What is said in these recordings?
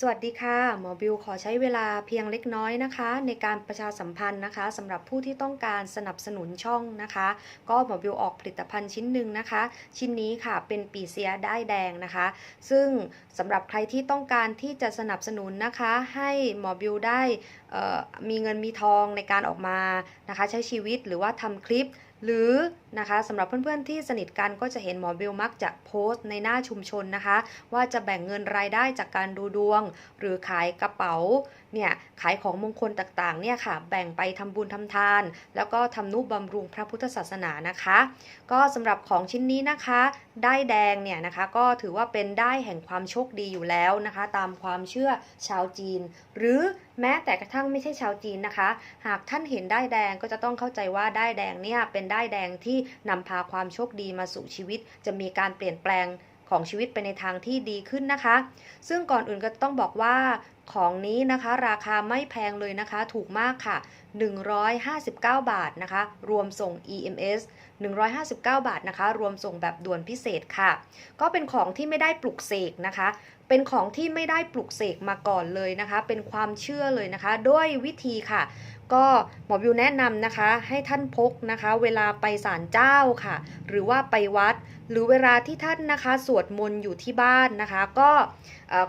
สวัสดีค่ะ หมอบิวขอใช้เวลาเพียงเล็กน้อยนะคะ ในการประชาสัมพันธ์นะคะสำหรับผู้ที่ต้องการสนับสนุนช่องนะคะ ก็หมอบิวออกผลิตภัณฑ์ชิ้นหนึ่งนะคะ ชิ้นนี้ค่ะเป็นปีเสียได้แดงนะคะ ซึ่งสำหรับใครที่ต้องการที่จะสนับสนุนนะคะ ให้หมอบิวได้มีเงินมีทองในการออกมานะคะ ใช้ชีวิตหรือว่าทำคลิป หรือนะคะสำหรับเพื่อนๆที่สนิทกันก็จะเห็นหมอบิวมักจะโพสต์ในหน้าชุมชนนะคะ ว่าจะแบ่งเงินรายได้จากการดูดวง หรือขายกระเป๋าเนี่ยขายของมงคลต่างๆเนี่ยค่ะแบ่งไปทำบุญทำทาน แล้วก็ทำนุบำรุงพระพุทธศาสนานะคะ ก็สำหรับของชิ้นนี้นะคะ ได้แดงเนี่ยนะคะก็ถือว่าเป็นได้แห่งความโชคดีอยู่แล้วนะคะ ตามความเชื่อชาวจีน หรือ แม้แต่กระทั่งไม่ใช่ชาวจีนนะคะ หากท่านเห็นได้แดงก็จะต้องเข้าใจว่าได้แดงเนี่ยเป็นได้แดงที่นำพาความโชคดีมาสู่ชีวิต จะมีการเปลี่ยนแปลงของชีวิตไปในทางที่ดีขึ้นนะคะ ซึ่งก่อนอื่นก็ต้องบอกว่า ของนี้นะคะ ราคาไม่แพงเลยนะคะ ถูกมากค่ะ 159 บาทนะคะ รวมส่ง EMS 159 บาทนะคะ รวมส่งแบบด่วนพิเศษค่ะ ก็เป็นของที่ไม่ได้ปลุกเสกนะคะ เป็นของที่ไม่ได้ปลุกเสกมาก่อนเลยนะคะ เป็นความเชื่อเลยนะคะ ด้วยวิธีค่ะ ก็หมอบิวแนะนำนะคะ ให้ท่านพกนะคะ เวลาไปศาลเจ้าค่ะ หรือว่าไปวัด หรือเวลาที่ท่านนะคะ สวดมนต์อยู่ที่บ้านนะคะ ก็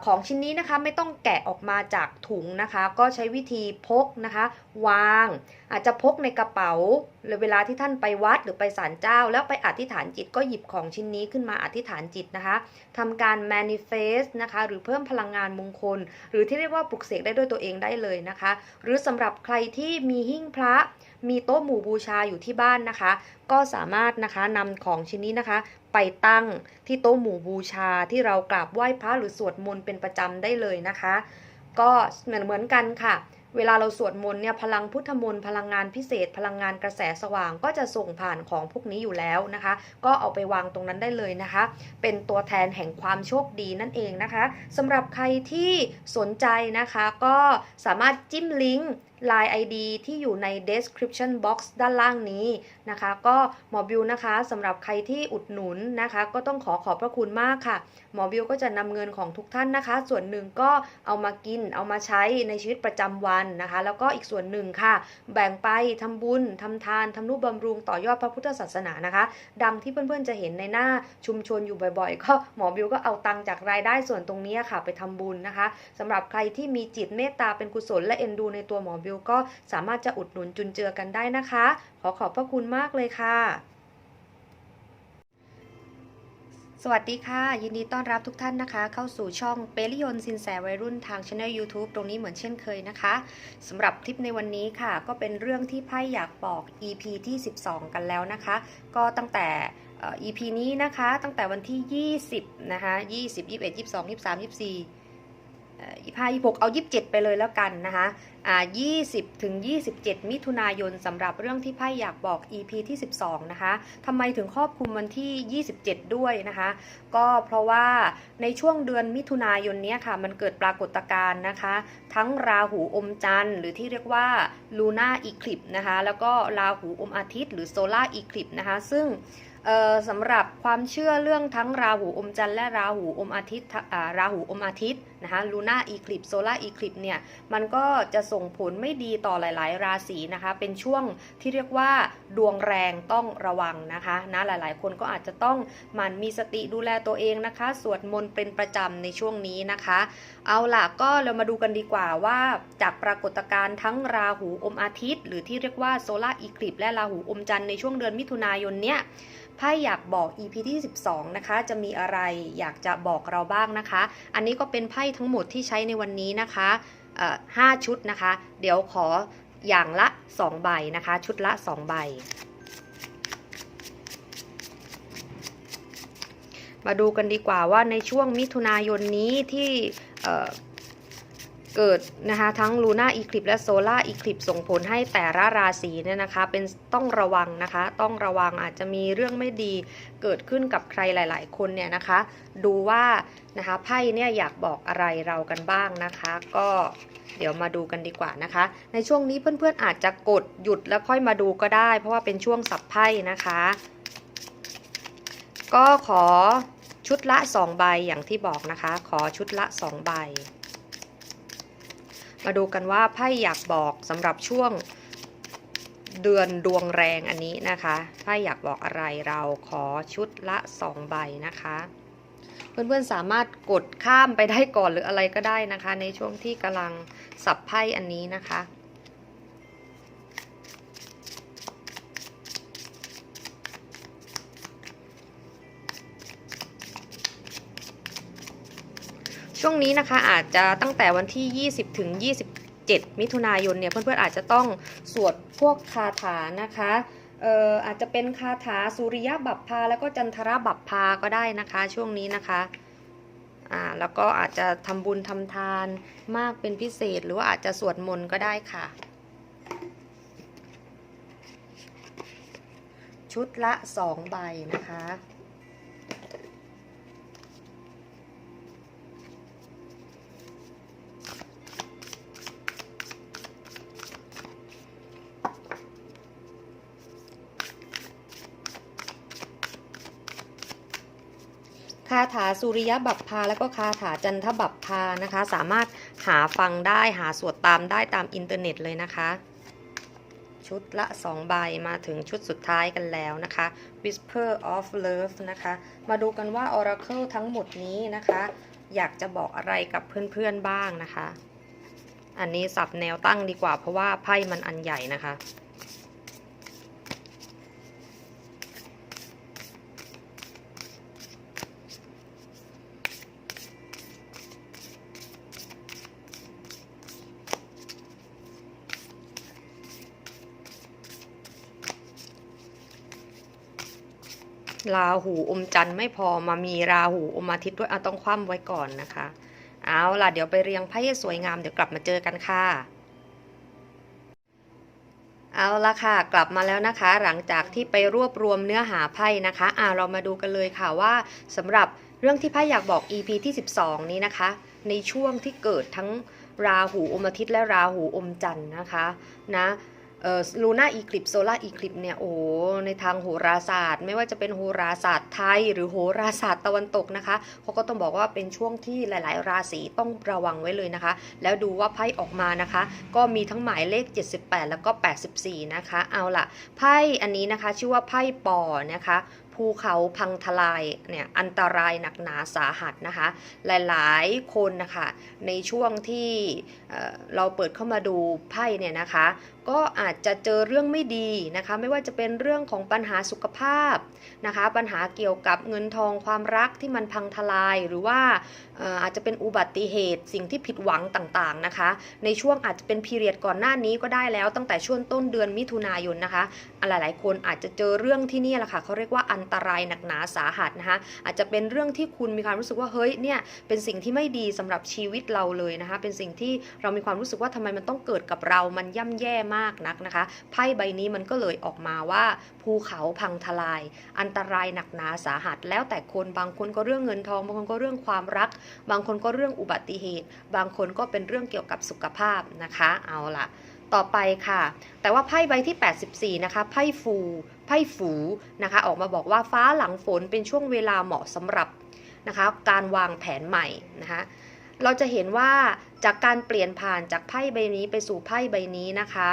ของชิ้นนี้นะคะไม่ต้องแกะออกมาจากถุงนะคะ ก็ใช้วิธีพกนะคะ วาง อาจจะพกในกระเป๋าหรือเวลาที่ท่านไปวัดหรือไปศาลเจ้า แล้วไปอธิษฐานจิตก็หยิบของชิ้นนี้ขึ้นมาอธิษฐานจิตนะคะทำการ manifest นะคะ หรือเพิ่มพลังงานมงคล หรือที่เรียกว่าปลุกเสกได้ด้วยตัวเองได้เลยนะคะ หรือสำหรับใครที่มีหิ้งพระ มีโต๊ะหมู่บูชาอยู่ที่บ้านนะคะ ก็สามารถนะคะนำของชิ้นนี้นะคะ ไปตั้งที่โต๊ะหมู่บูชาที่เรากราบไหว้พระหรือสวดมนต์เป็นประจำได้เลยนะคะ ก็เหมือนเหมือนกันค่ะ เวลาเราสวดมนต์เนี่ยพลังพุทธมนต์พลังงานพิเศษ พลังงานกระแสสว่างก็จะส่งผ่านของพวกนี้อยู่แล้วนะคะ ก็เอาไปวางตรงนั้นได้เลยนะคะ เป็นตัวแทนแห่งความโชคดีนั่นเองนะคะสำหรับใครที่สนใจนะคะก็สามารถจิ้มลิงก์ Line ID ที่อยู่ใน description box ด้านล่างนี้นะคะ ก็หมอบิวนะคะสำหรับใครที่อุดหนุนนะคะ ก็ต้องขอขอบพระคุณมากค่ะ หมอบิวก็จะนำเงินของทุกท่านนะคะ ส่วนหนึ่งก็เอามากินเอามาใช้ในชีวิตประจำวันนะคะ แล้วก็อีกส่วนหนึ่งค่ะ แบ่งไปทำบุญทำทานทำนุบำรุงต่อยอดพระพุทธศาสนานะคะ ดังที่เพื่อนๆจะเห็นในหน้าชุมชนอยู่บ่อยๆ ก็หมอบิวก็เอาตังค์จากรายได้ส่วนตรงนี้ค่ะ ไปทำบุญนะคะสำหรับใครที่มีจิตเมตตาเป็นกุศลและเอ็นดูในตัวหมอบิวก็สามารถจะอุดหนุนจุนเจือกันได้นะคะ ขอขอบพระคุณมากเลยค่ะ สวัสดีค่ะ ยินดีต้อนรับทุกท่านนะคะ เข้าสู่ช่องเปริยนสินแสวัยรุ่นทางช anel YouTube ตรงนี้เหมือนเช่นเคยนะคะสำหรับคลิปในวันนี้ค่ะ ก็เป็นเรื่องที่ไพ่อยากบอก EP ที่ 12 กันแล้วนะคะ ก็ตั้งแต่อ่อ EP นี้นะคะ ตั้งแต่วันที่ 20 นะคะ 20 21 22 23 24 เอ่อ25 26เอา27ไปเลยแล้วกันนะคะอ่า20ถึง27มิถุนายนสำหรับเรื่องที่ไพ่อยากบอก EP ที่12นะคะทำไมถึงครอบคลุมวันที่27ด้วยนะคะ ก็เพราะว่าในช่วงเดือนมิถุนายนนี้ค่ะ มันเกิดปรากฏการณ์นะคะ ทั้งราหูอมจันทร์หรือที่เรียกว่าลูน่าอีคลิปนะคะ แล้วก็ราหูอมอาทิตย์ หรือโซล่าอีคลิปนะคะ ซึ่ง สำหรับความเชื่อเรื่องทั้งราหูอมจันทร์และราหูอมอาทิตย์ราหูอมอาทิตย์นะคะลูน่าอีคลิปโซล่าอีคลิปเนี่ยมันก็จะส่งผลไม่ดีต่อหลาย ๆ ราศีนะคะเป็นช่วงที่เรียกว่าดวงแรงต้องระวังนะคะนะหลาย ๆ คนก็อาจจะต้องหมั่นมีสติดูแลตัวเองนะคะ สวดมนต์เป็นประจำในช่วงนี้นะคะ เอาล่ะก็เรามาดูกันดีกว่าว่าจากปรากฏการณ์ทั้งราหูอมอาทิตย์ หรือที่เรียกว่าโซล่าอีคลิปและราหูอมจันทร์ในช่วงเดือนมิถุนายนเนี่ย ไพ่อยากบอก EP ที่ 12 นะคะ จะมีอะไรอยากจะบอกเราบ้างนะคะ อันนี้ก็เป็นไพ่ทั้งหมดที่ใช้ในวันนี้นะคะห้าชุดนะคะ เดี๋ยวขออย่างละ 2 ใบนะคะ ชุดละ 2 ใบ มาดูกันดีกว่าว่าในช่วงมิถุนายนนี้ที่ เกิดนะคะทั้งลูน่าอีคลิปและโซลาร์อีคลิปส่งผลให้แต่ละราศีเนี่ยนะคะเป็นต้องระวังนะคะ ต้องระวังอาจจะมีเรื่องไม่ดีเกิดขึ้นกับใครหลาย ๆ คนเนี่ยนะคะ ดูว่านะคะไพ่เนี่ยอยากบอกอะไรเรากันบ้างนะคะ ก็เดี๋ยวมาดูกันดีกว่านะคะ ในช่วงนี้เพื่อนๆอาจจะกดหยุดแล้วค่อยมาดูก็ได้ เพราะว่าเป็นช่วงสับไพ่นะคะ ก็ขอชุดละ 2 ใบอย่างที่บอกนะคะ ขอชุดละ 2 ใบ มาดูกันว่าไพ่อยากบอกสำหรับช่วงเดือนดวงแรงอันนี้นะคะไพ่อยากบอกอะไรเราขอชุดละ 2 ใบนะคะ เพื่อนๆสามารถกดข้ามไปได้ก่อนหรืออะไรก็ได้นะคะ ในช่วงที่กำลังสับไพ่อันนี้นะคะ ช่วงนี้นะคะอาจจะตั้งแต่วันที่ 20 ถึง 27 มิถุนายนเนี่ยเพื่อนๆอาจจะต้องสวดพวกคาถานะคะเอ่ออาจจะเป็นคาถาสุริยบัพพาแล้วก็จันทรบัพพาก็ได้นะคะ ช่วงนี้นะคะอ่าแล้วก็อาจจะทำบุญทำทานมากเป็นพิเศษ หรือว่าอาจจะสวดมนต์ก็ได้ค่ะ ชุดละ2ใบนะคะ คาถาสุริยบัพพาแล้วก็คาถาจันทบัพพานะคะ สามารถหาฟังได้หาสวดตามได้ตามอินเทอร์เน็ตเลยนะคะ ชุดละ 2 ใบมาถึงชุดสุดท้ายกันแล้วนะคะ Whisper of Love นะคะ มาดูกันว่า Oracle ทั้งหมดนี้นะคะ อยากจะบอกอะไรกับเพื่อนๆบ้างนะคะ อันนี้สับแนวตั้งดีกว่าเพราะว่าไพ่มันอันใหญ่นะคะ ราหูอมจันทร์ไม่พอมามีราหูอมอาทิตย์ด้วยอะต้องคว่ำไว้ก่อนนะคะ เอาล่ะเดี๋ยวไปเรียงไพ่สวยงามเดี๋ยวกลับมาเจอกันค่ะ เอาละค่ะ กลับมาแล้วนะคะ หลังจากที่ไปรวบรวมเนื้อหาไพ่นะคะ อ่าเรามาดูกันเลยค่ะว่าสำหรับเรื่องที่ไพ่อยากบอก EP ที่ 12 นี้นะคะ ในช่วงที่เกิดทั้งราหูอมอาทิตย์และราหูอมจันทร์นะคะ นะ ลูน่าอีคลิปโซล่าอีคลิปเนี่ยโอ้ในทางโหราศาสตร์ ไม่ว่าจะเป็นโหราศาสตร์ไทย หรือโหราศาสตร์ตะวันตกนะคะเขาก็ต้องบอกว่าเป็นช่วงที่หลาย ๆ ราศีต้องระวังไว้เลยนะคะ แล้วดูว่าไพ่ออกมานะคะ ก็มีทั้งหมายเลข 78 แล้วก็ 84 นะคะ เอาล่ะไพ่อันนี้นะคะชื่อว่าไพ่ปอนะคะภูเขาพังทลายเนี่ยอันตรายหนักหนาสาหัสนะคะ หลายๆคนนะคะในช่วงที่เเราเปิดเข้ามาดูไพ่เนี่ยนะคะ ก็อาจจะเจอเรื่องไม่ดีนะคะ ไม่ว่าจะเป็นเรื่องของปัญหาสุขภาพนะคะ ปัญหาเกี่ยวกับเงินทองความรักที่มันพังทลายหรือว่าอาจจะเป็นอุบัติเหตุสิ่งที่ผิดหวังต่างๆนะคะ ในช่วงอาจจะเป็นพีเรียดก่อนหน้านี้ก็ได้แล้วตั้งแต่ช่วงต้นเดือนมิถุนายนนะคะหลายๆ คนอาจจะเจอเรื่องที่นี่แหละค่ะเขาเรียกว่าอันตรายหนักหนาสาหัสนะคะ อาจจะเป็นเรื่องที่คุณมีความรู้สึกว่าเฮ้ยเนี่ยเป็นสิ่งที่ไม่ดีสำหรับชีวิตเราเลยนะคะ เป็นสิ่งที่เรามีความรู้สึกว่าทำไมมันต้องเกิดกับเรามันย่ำแย่มากากนักนะคะไพ่ใบนี้มันก็เลยออกมาว่า ภูเขาพังทลาย อันตรายหนักหนาสาหัส แล้วแต่คนบางคนก็เรื่องเงินทอง บางคนก็เรื่องความรัก บางคนก็เรื่องอุบัติเหตุ บางคนก็เป็นเรื่องเกี่ยวกับสุขภาพนะคะ เอาล่ะ ต่อไปค่ะ แต่ว่าไพ่ใบที่ 84 นะคะไพ่ฟูไพ่ฝูนะคะออกมาบอกว่าฟ้าหลังฝนเป็นช่วงเวลาเหมาะสำหรับนะคะการวางแผนใหม่นะคะ เราจะเห็นว่าจากการเปลี่ยนผ่านจากไพ่ใบนี้ไปสู่ไพ่ใบนี้นะคะ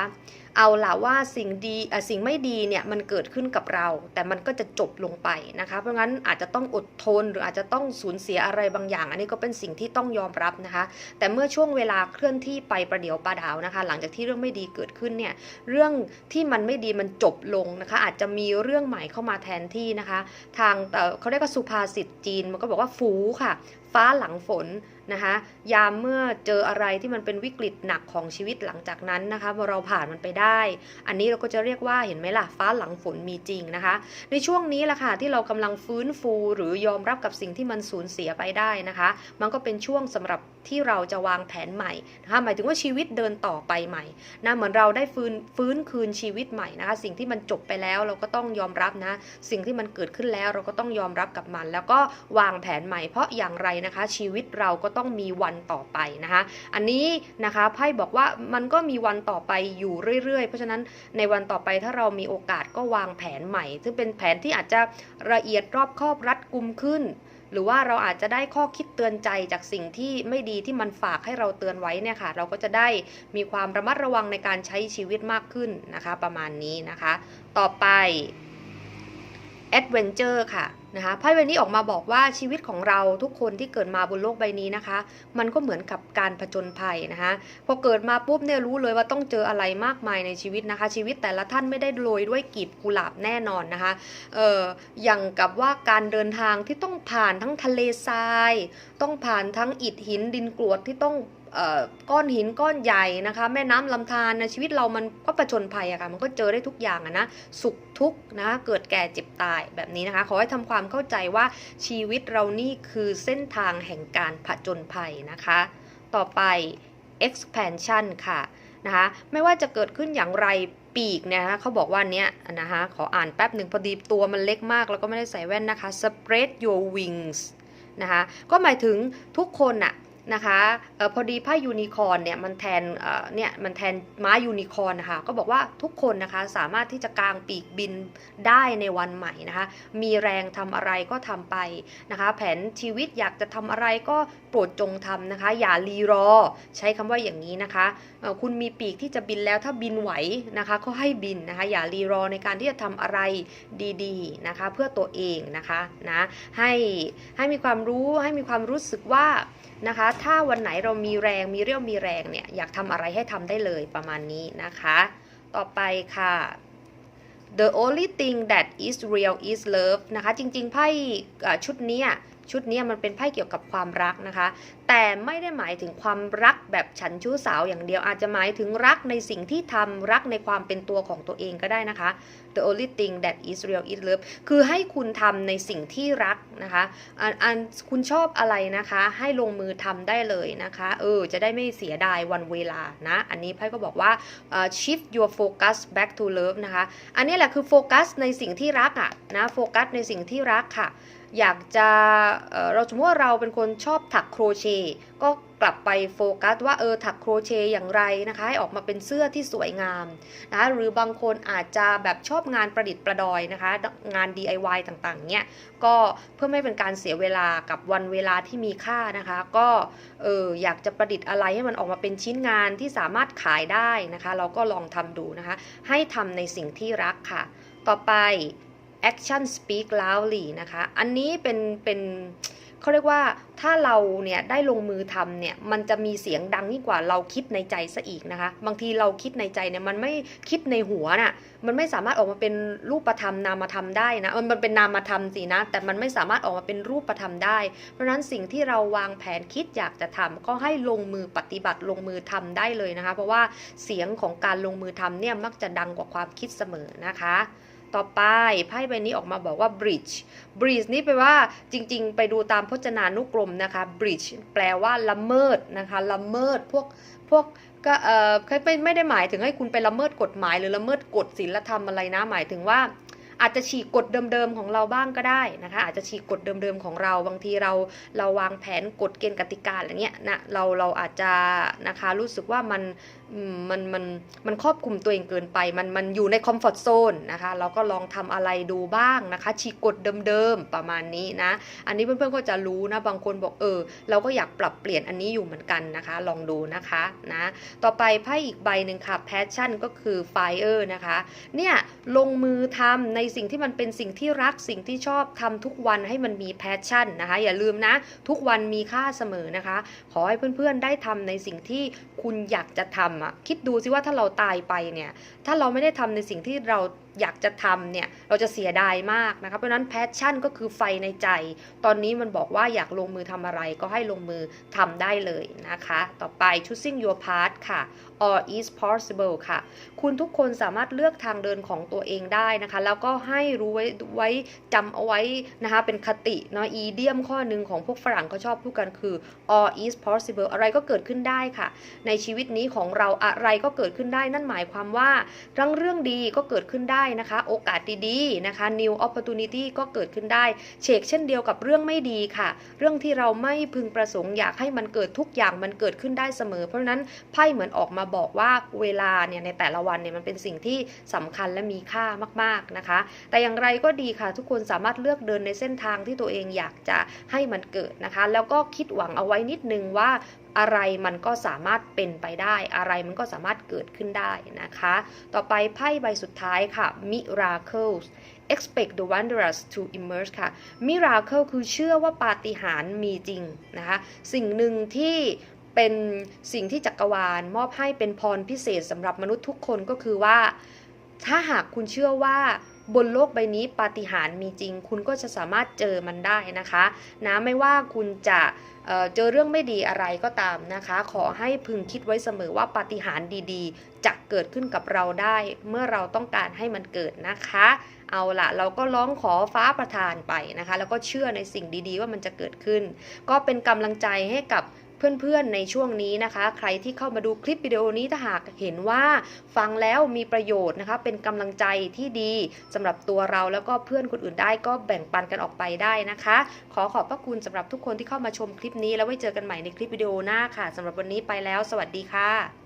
เอาล่ะว่าสิ่งดีสิ่งไม่ดีเนี่ยมันเกิดขึ้นกับเรา แต่มันก็จะจบลงไปนะคะ เพราะงั้นอาจจะต้องอดทนหรืออาจจะต้องสูญเสียอะไรบางอย่าง อันนี้ก็เป็นสิ่งที่ต้องยอมรับนะคะ แต่เมื่อช่วงเวลาเคลื่อนที่ไปประเดี๋ยวประดาวนะคะ หลังจากที่เรื่องไม่ดีเกิดขึ้นเนี่ยเรื่องที่มันไม่ดีมันจบลงนะคะ อาจจะมีเรื่องใหม่เข้ามาแทนที่นะคะ ทางเอ่อเขาเรียกว่าสุภาษิตจีนมันก็บอกว่าฟูค่ะ ฟ้าหลังฝนนะคะยามเมื่อเจออะไรที่มันเป็นวิกฤตหนักของชีวิตหลังจากนั้นนะคะพอเราผ่านมันไปได้ อันนี้เราก็จะเรียกว่าเห็นไหมล่ะฟ้าหลังฝนมีจริงนะคะ ในช่วงนี้แหละค่ะที่เรากำลังฟื้นฟูหรือยอมรับกับสิ่งที่มันสูญเสียไปได้นะคะ มันก็เป็นช่วงสำหรับ ที่เราจะวางแผนใหม่นะคะหมายถึงว่าชีวิตเดินต่อไปใหม่นะเหมือนเราได้ฟื้นฟื้นคืนชีวิตใหม่นะคะสิ่งที่มันจบไปแล้วเราก็ต้องยอมรับนะ สิ่งที่มันเกิดขึ้นแล้วเราก็ต้องยอมรับกับมัน แล้วก็วางแผนใหม่ เพราะอย่างไรนะคะ ชีวิตเราก็ต้องมีวันต่อไปนะคะ อันนี้นะคะไพ่บอกว่ามันก็มีวันต่อไปอยู่เรื่อยๆ เพราะฉะนั้นในวันต่อไปถ้าเรามีโอกาสก็วางแผนใหม่ ซึ่งเป็นแผนที่อาจจะละเอียดรอบคอบรัดกุมขึ้น หรือว่าเราอาจจะได้ข้อคิดเตือนใจจากสิ่งที่ไม่ดีที่มันฝากให้เราเตือนไว้เนี่ยค่ะ เราก็จะได้มีความระมัดระวังในการใช้ชีวิตมากขึ้นนะคะ ประมาณนี้นะคะ ต่อไปแอดเวนเจอร์ค่ะ นะคะไพ่ใบนี้ออกมาบอกว่าชีวิตของเราทุกคนที่เกิดมาบนโลกใบนี้นะคะ มันก็เหมือนกับการผจญภัยนะคะพอเกิดมาปุ๊บเนี่ยรู้เลยว่าต้องเจออะไรมากมายในชีวิตนะคะ ชีวิตแต่ละท่านไม่ได้โรยด้วยกลีบกุหลาบแน่นอนนะคะเอออย่างกับว่าการเดินทางที่ต้องผ่านทั้งทะเลทราย ต้องผ่านทั้งอิฐหินดินกรวดที่ต้อง ก้อนหินก้อนใหญ่นะคะ แม่น้ำลำธารนะชีวิตเรามันก็ประจนภัยอะค่ะมันก็เจอได้ทุกอย่างอะนะสุขทุกข์นะเกิดแก่เจ็บตายแบบนี้นะคะ ขอให้ทำความเข้าใจว่าชีวิตเรานี่คือเส้นทางแห่งการผจญภัยนะคะ ต่อไป expansion ค่ะนะคะไม่ว่าจะเกิดขึ้นอย่างไรปีกเนี่ยนะคะเขาบอกว่าเนี้ยนะคะขออ่านแป๊บหนึ่งพอดีตัวมันเล็กมากแล้วก็ไม่ได้ใส่แว่นนะคะ spread your wings นะคะก็หมายถึงทุกคนอะ นะคะออพอดีไพ่ยูนิคอร์นเนี่ยมันแทนเออเนี่ยมันแทนม้ายูนิคอร์นนะคะก็บอกว่าทุกคนนะคะสามารถที่จะกางปีกบินได้ในวันใหม่นะคะมีแรงทำอะไรก็ทำไปนะคะแผนชีวิตอยากจะทำอะไรก็โปรดจงทำนะคะอย่ารีรอ ใช้คำว่าอย่างนี้นะคะออคุณมีปีกที่จะบินแล้วถ้าบินไหวนะคะก็ให้บินนะคะอย่ารีรอในการที่จะทำอะไรดีๆนะคะเพื่อตัวเองนะคะนะให้ให้มีความรู้ให้มีความรู้สึกว่านะคะ ถ้าวันไหนเรามีแรงมีเรี่ยวมีแรงเนี่ยอยากทำอะไรให้ทำได้เลยประมาณนี้นะคะ ต่อไปค่ะ The only thing that is real is love นะคะ จริงๆ ไพ่ชุดนี้ชุดนี้มันเป็นไพ่เกี่ยวกับความรักนะคะ แต่ไม่ได้หมายถึงความรักแบบฉันชู้สาวอย่างเดียวอาจจะหมายถึงรักในสิ่งที่ทำรักในความเป็นตัวของตัวเองก็ได้นะคะ The only thing that is real is love คือให้คุณทำในสิ่งที่รักนะคะอันอันคุณชอบอะไรนะคะ ให้ลงมือทำได้เลยนะคะ เออ จะได้ไม่เสียดายวันเวลานะ อันนี้ไพ่ก็บอกว่าเอ่อ shift your focus back to love นะคะ อันนี้แหละคือโฟกัสในสิ่งที่รักอะนะโฟกัสในสิ่งที่รักค่ะ อยากจะเเราสมมติว่าเราเป็นคนชอบถักโครเชต์ก็กลับไปโฟกัสว่าเออถักโครเชต์อย่างไรนะคะให้ออกมาเป็นเสื้อที่สวยงามนะะหรือบางคนอาจจะแบบชอบงานประดิษฐ์ประดอยนะคะ งาน DIY ต่างๆเนี่ยก็เพื่อไม่เป็นการเสียเวลากับวันเวลาที่มีค่านะคะ ก็เอออยากจะประดิษฐ์อะไรให้มันออกมาเป็นชิ้นงานที่สามารถขายได้นะคะ เราก็ลองทำดูนะคะ ให้ทำในสิ่งที่รักค่ะ ต่อไป action speak loudly นะคะ อันนี้เป็นเป็นเเขาเรียกว่าถ้าเราเนี่ยได้ลงมือทำเนี่ยมันจะมีเสียงดังยิ่งกว่าเราคิดในใจซะอีกนะคะ บางทีเราคิดในใจเนี่ยมันไม่คิดในหัวน่ะมันไม่สามารถออกมาเป็นรูปธรรมนามธรรมได้นะมันมันเป็นนามธรรมสินะ แต่มันไม่สามารถออกมาเป็นรูปธรรมได้ เพราะฉะนั้นสิ่งที่เราวางแผนคิดอยากจะทำก็ให้ลงมือปฏิบัติลงมือทำได้เลยนะคะ เพราะว่าเสียงของการลงมือทำเนี่ยมักจะดังกว่าความคิดเสมอนะคะ ต่อไปไพ่ใบนี้ออกมาบอกว่า bridge bridge นี่แปลว่าจริงๆ ไปดูตามพจนานุกรมนะคะ bridge แปลว่าละเมิดนะคะละเมิดพวกพวกก็เอ่อไม่ไม่ได้หมายถึงให้คุณไปละเมิดกฎหมายหรือละเมิดกฎศีลธรรมอะไรนะหมายถึงว่าอาจจะฉีกกฎเดิมๆของเราบ้างก็ได้นะคะอาจจะฉีกกฎเดิมๆของเราบางทีเราเราวางแผนกฎเกณฑ์กติกาอะไรเงี้ยนะเราเราอาจจะนะคะรู้สึกว่ามันมันมันมันครอบคลุมตัวเองเกินไป มันมันอยู่ในคอมฟอร์ทโซนนะคะเราก็ลองทำอะไรดูบ้างนะคะฉีกกฎเดิมๆประมาณนี้นะ อันนี้เพื่อนๆก็จะรู้นะบางคนบอกเออ เราก็อยากปรับเปลี่ยนอันนี้อยู่เหมือนกันนะคะ ลองดูนะคะนะต่อไปไพ่อีกใบหนึ่งค่ะ passion ก็คือ fire นะคะเนี่ยลงมือทำในสิ่งที่มันเป็นสิ่งที่รักสิ่งที่ชอบทำทุกวันให้มันมี passion นะคะอย่าลืมนะ ทุกวันมีค่าเสมอนะคะ ขอให้เพื่อนๆได้ทำในสิ่งที่คุณอยากจะทำอะคิดดูสิว่าถ้าเราตายไปเนี่ย ถ้าเราไม่ได้ทำในสิ่งที่เรา อยากจะทำเนี่ยเราจะเสียดายมากนะคะเพราะนั้น passion ก็คือไฟในใจ ตอนนี้มันบอกว่าอยากลงมือทำอะไรก็ให้ลงมือทำได้เลยนะคะ ต่อไป choosing your path ค่ะ all is possible ค่ะ คุณทุกคนสามารถเลือกทางเดินของตัวเองได้นะคะ แล้วก็ให้รู้ไว้ไว้จำเอาไว้นะคะเป็นคติเนาะอีเดียมข้อหนึ่งของพวกฝรั่งเขาชอบพูดกันคือ all is possible อะไรก็เกิดขึ้นได้ค่ะ ในชีวิตนี้ของเราอะไรก็เกิดขึ้นได้นั่นหมายความว่าทั้งเรื่องดีก็เกิดขึ้นได้นะคะ โอกาสดีๆนะคะ new opportunity ก็เกิดขึ้นได้ เชกเช่นเดียวกับเรื่องไม่ดีค่ะ เรื่องที่เราไม่พึงประสงค์อยากให้มันเกิดทุกอย่างมันเกิดขึ้นได้เสมอ เพราะฉะนั้นไพ่เหมือนออกมาบอกว่าเวลาเนี่ยในแต่ละวันเนี่ยมันเป็นสิ่งที่สำคัญและมีค่ามากๆนะคะ แต่อย่างไรก็ดีค่ะ ทุกคนสามารถเลือกเดินในเส้นทางที่ตัวเองอยากจะให้มันเกิดนะคะ แล้วก็คิดหวังเอาไว้นิดนึงว่า อะไรมันก็สามารถเป็นไปได้ อะไรมันก็สามารถเกิดขึ้นได้นะคะ ต่อไปไพ่ใบสุดท้ายค่ะ miracles expect the wondrous to emerge ค่ะ miracle คือเชื่อว่าปาฏิหาริย์มีจริงนะคะ สิ่งหนึ่งที่เป็นสิ่งที่จักรวาลมอบให้เป็นพรพิเศษสำหรับมนุษย์ทุกคนก็คือว่า ถ้าหากคุณเชื่อว่า บนโลกใบนี้ปาฏิหาริย์มีจริง คุณก็จะสามารถเจอมันได้นะคะนะไม่ว่าคุณจะเเจอเรื่องไม่ดีอะไรก็ตามนะคะ ขอให้พึงคิดไว้เสมอว่าปาฏิหาริย์ดีๆ จะเกิดขึ้นกับเราได้ เมื่อเราต้องการให้มันเกิดนะคะ เอาละเราก็ร้องขอฟ้าประทานไปนะคะ แล้วก็เชื่อในสิ่งดีๆ ว่ามันจะเกิดขึ้น ก็เป็นกำลังใจให้กับ เพื่อนๆในช่วงนี้นะคะ ใครที่เข้ามาดูคลิปวิดีโอนี้ถ้าหากเห็นว่าฟังแล้วมีประโยชน์นะคะ เป็นกำลังใจที่ดีสำหรับตัวเราแล้วก็เพื่อนคนอื่นได้ก็แบ่งปันกันออกไปได้นะคะ ขอขอบพระคุณสำหรับทุกคนที่เข้ามาชมคลิปนี้แล้วไว้เจอกันใหม่ในคลิปวิดีโอหน้าค่ะสำหรับวันนี้ไปแล้ว สวัสดีค่ะ